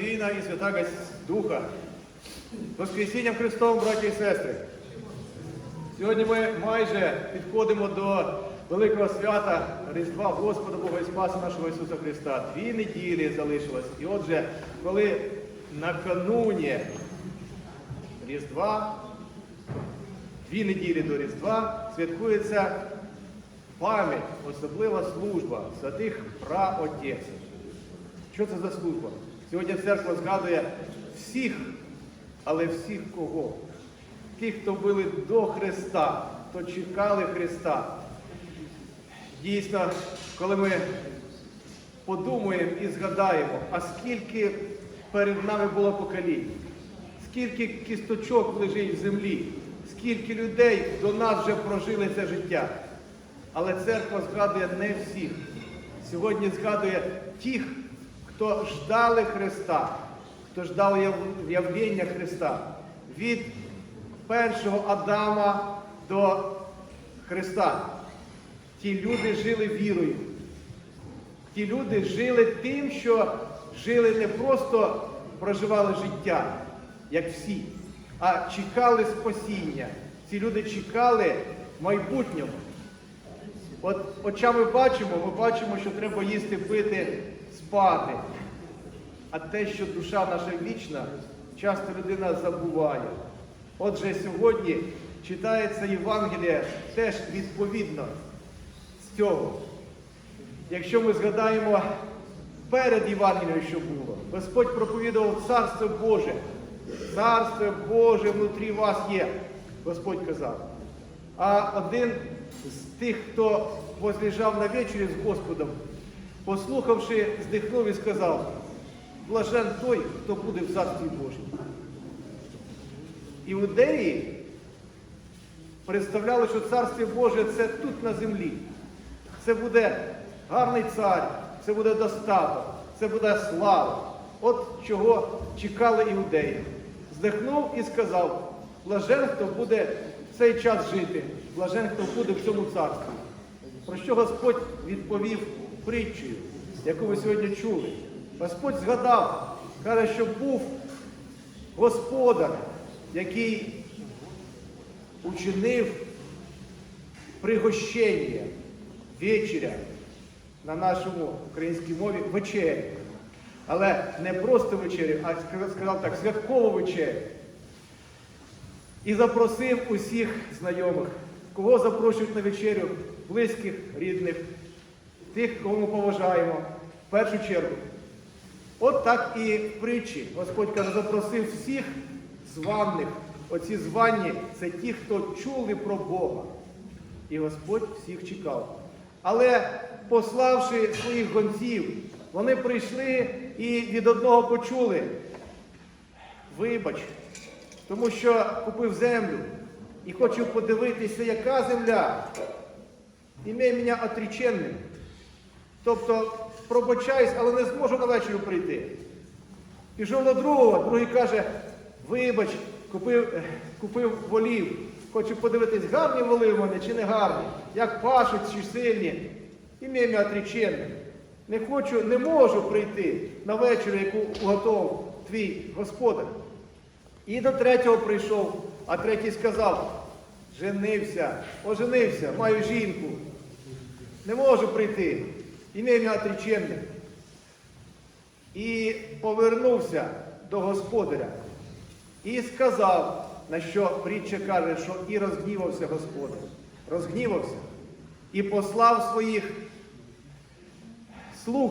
Сина і Святаго Духа. Воскресінням Христовим, браті і сестри. Сьогодні ми майже підходимо до великого свята Різдва Господа Бога і Спаса нашого Ісуса Христа. Дві неділі залишилось. І отже, коли накануні Різдва, дві неділі до Різдва, святкується пам'ять, особлива служба святих праотець. Що це за служба? Сьогодні церква згадує всіх, але всіх кого? Тих, хто були до Христа, хто чекали Христа. Дійсно, коли ми подумаємо і згадаємо, а скільки перед нами було поколінь, скільки кісточок лежить в землі, скільки людей до нас вже прожили це життя. Але церква згадує не всіх. Сьогодні згадує тих, хто ждали Христа, хто ждав яв- явлення Христа. Від першого Адама до Христа. Ті люди жили вірою. Ті люди жили тим, що жили не просто проживали життя, як всі, а чекали спасіння. Ці люди чекали майбутнього. От очами бачимо, ми бачимо, що треба їсти, пити, спати. А те, що душа наша вічна, часто людина забуває. Отже, сьогодні читається Євангеліє теж відповідно з цього. Якщо ми згадаємо перед Євангелією, що було, Господь проповідував Царство Боже. Царство Боже внутрі вас є, Господь казав. А один з тих, хто возлежав на вечері з Господом, послухавши, здихнув і сказав, блажен той, хто буде в Царстві Божому. Іудеї представляли, що Царство Боже це тут на землі. Це буде гарний цар, це буде достаток, це буде слава. От чого чекали іудеї. Здихнув і сказав, блажен, хто буде в цей час жити, блажен, хто буде в цьому царстві. Про що Господь відповів притчею, яку ви сьогодні чули. Господь згадав, каже, що був господар, який учинив пригощення, вечеря на нашому українській мові вечерю. Але не просто вечерю, а сказав- так, святкову вечерю. І запросив усіх знайомих, кого запрошують на вечерю, близьких, рідних, тих, кого ми поважаємо, в першу чергу. От так і в притчі Господь каже, запросив всіх званих. Оці звані це ті, хто чули про Бога. І Господь всіх чекав. Але пославши своїх гонців, вони прийшли і від одного почули. Вибач, тому що купив землю і хочу подивитися, яка земля. Імей мене отріченним. Тобто пробачаюсь, але не зможу на вечерю прийти. Пішов до другого, другий каже, вибач, купив, е, купив волів. Хочу подивитись, гарні воли в мене чи не гарні, як пашуть чи сильні. Ім'я отріченним. Не хочу, не можу прийти на вечерю, яку готов твій господар. І до третього прийшов, а третій сказав, женився, оженився, маю жінку. Не можу прийти. Ім'я отріченним. І повернувся до господаря. І сказав, на що притча каже, що і розгнівався господар. Розгнівався. І послав своїх слуг,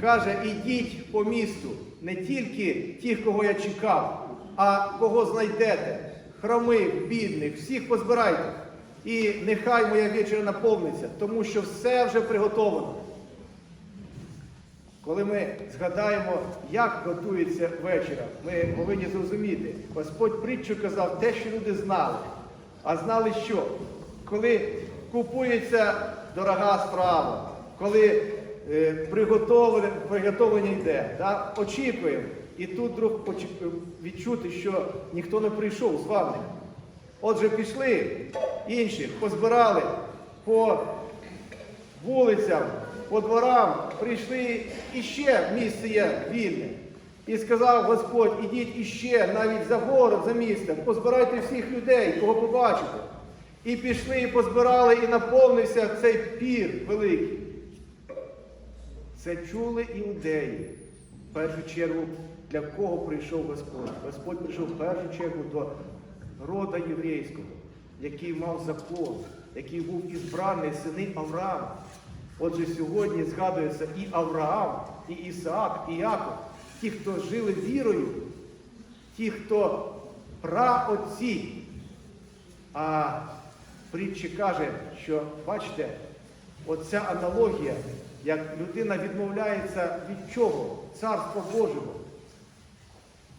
каже, ідіть по місту, не тільки тих, кого я чекав, а кого знайдете, хромих, бідних, всіх позбирайте. І нехай моя вечеря наповниться, тому що все вже приготовлено. Коли ми згадаємо, як готується вечора, ми повинні зрозуміти, Господь притчу казав те, що люди знали. А знали що? Коли купується дорога справа, коли е, приготовлення, приготовлення йде, да? очікуємо. І тут вдруг відчути, що ніхто не прийшов з вами. Отже, пішли інші, позбирали по вулицям, по дворам, прийшли і ще місце є вільне. І сказав Господь, ідіть іще навіть за город, за містом, позбирайте всіх людей, кого побачите. І пішли, і позбирали, і наповнився цей пір великий. Це чули іудеї. В першу чергу, для кого прийшов Господь? Господь прийшов в першу чергу до рода єврейського, який мав закон, який був ізбраний сини Авраама. Отже, сьогодні згадується і Авраам, і Ісаак, і Яков, ті, хто жили вірою, ті, хто праотці. А притчі каже, що бачите, оця аналогія, як людина відмовляється від чого? Царства Божого.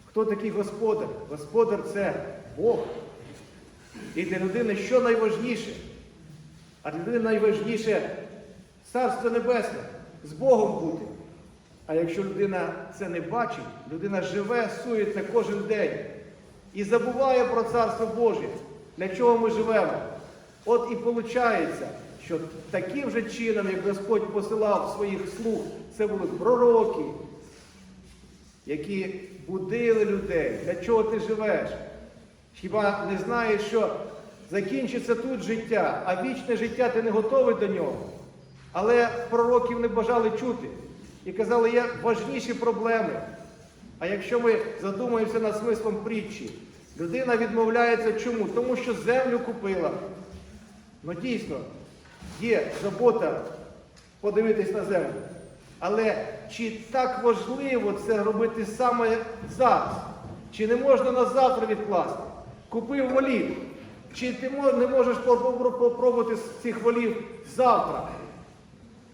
Хто такий господар? Господар це Бог. І для людини що найважніше? А для людини найважніше Царство Небесне, з Богом бути. А якщо людина це не бачить, людина живе, сується кожен день і забуває про Царство Боже. Для чого ми живемо? От і виходить, що таким же чином, як Господь посилав своїх слуг, це були пророки, які будили людей. Для чого ти живеш? Хіба не знаєш, що закінчиться тут життя, а вічне життя ти не готовий до нього? Але пророків не бажали чути і казали, є важніші проблеми. А якщо ми задумаємося над смислом притчі, людина відмовляється чому? Тому що землю купила. Ну дійсно, є забота подивитись на землю. Але чи так важливо це робити саме зараз? Чи не можна на завтра відкласти? Купив волів. Чи ти не можеш попробувати цих волів завтра?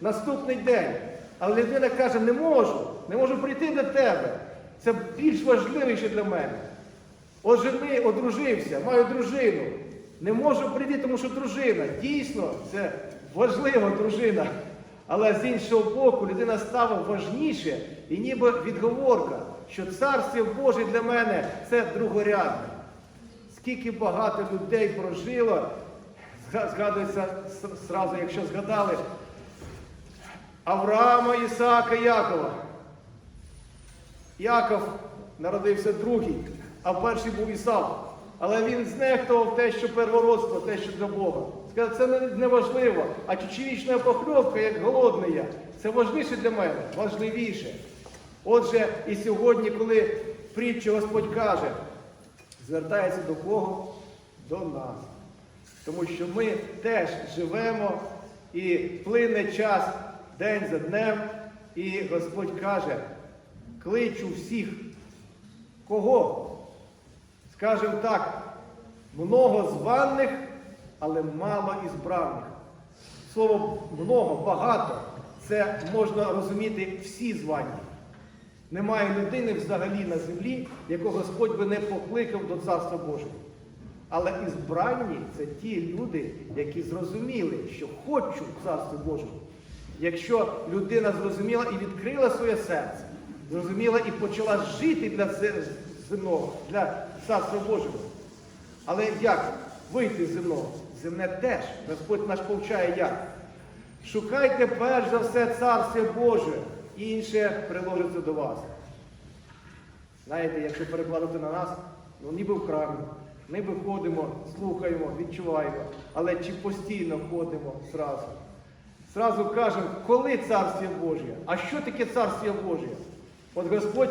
Наступний день. Але людина каже, не можу, не можу прийти до тебе. Це більш важливіше для мене. Ожени, одружився, маю дружину. Не можу прийти, тому що дружина. Дійсно, це важлива дружина. Але з іншого боку, людина стала важніше і ніби відговорка, що царство Боже для мене це другорядне. Скільки багато людей прожило, згадується с- зразу, якщо згадали, Авраама, Ісаака, Якова. Яков народився другий, а перший був Ісав. Але він знехтував те, що первородство, те, що для Бога. Сказав, це не, важливо. А чечевічна похльопка, як голодний я, це важливіше для мене, важливіше. Отже, і сьогодні, коли в Господь каже, звертається до кого? До нас. Тому що ми теж живемо і плине час день за днем, і Господь каже, кличу всіх. Кого? Скажемо так, много званих, але мало ізбраних. Слово много, багато, це можна розуміти всі звані. Немає людини взагалі на землі, якого Господь би не покликав до Царства Божого. Але ізбранні це ті люди, які зрозуміли, що хочуть Царства Божого. Якщо людина зрозуміла і відкрила своє серце, зрозуміла і почала жити для земного, для Царства Божого. Але як вийти з земного? Земне теж. Господь наш повчає як. Шукайте перш за все Царство Боже, інше приложиться до вас. Знаєте, якщо перекладати на нас, ну ніби в храмі. Ми виходимо, слухаємо, відчуваємо, але чи постійно ходимо зразу? Зразу кажемо, коли Царство Боже? А що таке Царство Боже? От Господь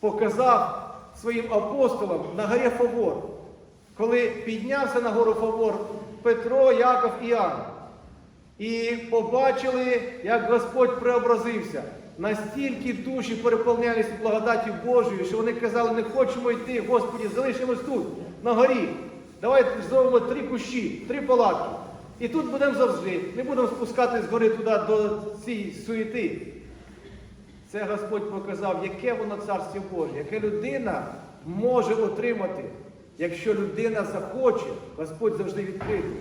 показав своїм апостолам на горі Фавор, коли піднявся на гору Фавор Петро, Яков і Іоанн. І побачили, як Господь преобразився. Настільки душі переповнялися благодаті Божою, що вони казали, не хочемо йти, Господі, залишимось тут, на горі. Давайте зробимо три кущі, три палатки. І тут будемо завжди. Не будемо спускати з гори туди до цієї суєти. Це Господь показав, яке воно царство Боже, яке людина може отримати, якщо людина захоче, Господь завжди відкритий.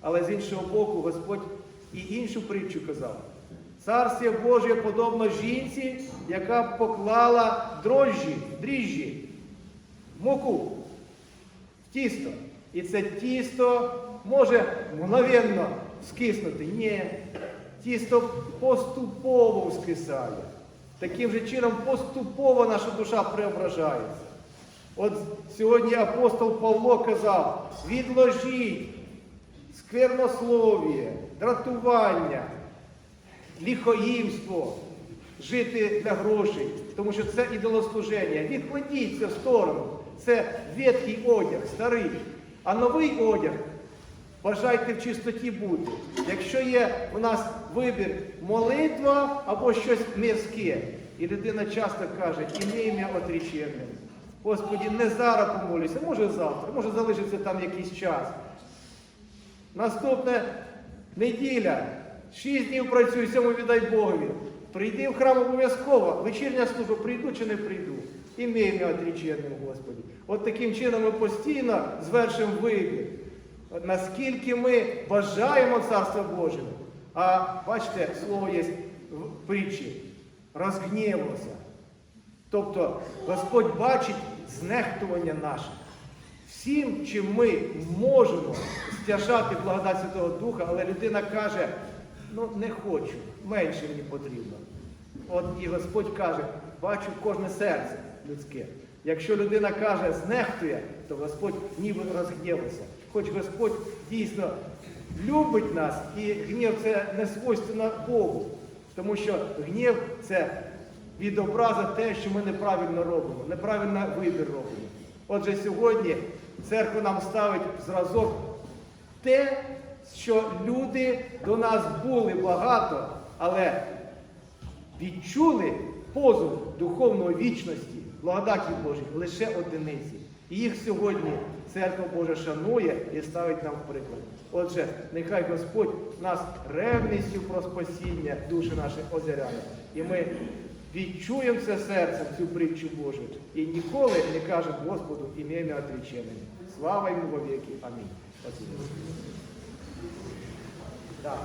Але з іншого боку, Господь і іншу притчу казав. Царство Боже подобно жінці, яка поклала дрожжі, дріжджі, муку в тісто. І це тісто може мгновенно скиснути. Ні. Тісто поступово скисає. Таким же чином поступово наша душа преображається. От сьогодні апостол Павло казав, відложіть сквернослов'я, дратування, ліхоїмство, жити для грошей, тому що це ідолослуження. Відкладіть це в сторону. Це ветхий одяг, старий. А новий одяг бажайте в чистоті бути. Якщо є у нас вибір молитва або щось мирське, і людина часто каже, ім'я отріченням. Господі, не зараз помолюся, може завтра, може залишиться там якийсь час. Наступне неділя. Шість днів працюй, сьому віддай Богові. Прийди в храм обов'язково. Вечірня служба, прийду чи не прийду. Ім'я отріченням, Господі. От таким чином ми постійно звершимо вибір. Наскільки ми бажаємо Царства Божого. А бачите, слово є в притчі. Розгнівався. Тобто Господь бачить знехтування наше. Всім, чим ми можемо стяжати благодать Святого Духа, але людина каже, ну не хочу, менше мені потрібно. От і Господь каже, бачу кожне серце людське. Якщо людина каже, знехтує, то Господь ніби розгнівався. Хоч Господь дійсно любить нас, і гнів це не свойственно Богу. Тому що гнів це відобразить те, що ми неправильно робимо, неправильно вибір робимо. Отже, сьогодні церква нам ставить в зразок те, що люди до нас були багато, але відчули позов духовної вічності, благодаті Божій лише одиниці. Їх сьогодні церква Божа шанує і ставить нам в приклад. Отже, нехай Господь нас ревністю про спасіння душі наші озеряє. І ми відчуємо це серцем, цю притчу Божу. І ніколи не кажемо Господу ім'я отречене. Слава йому вовіки. Амінь. Спасибо. Так.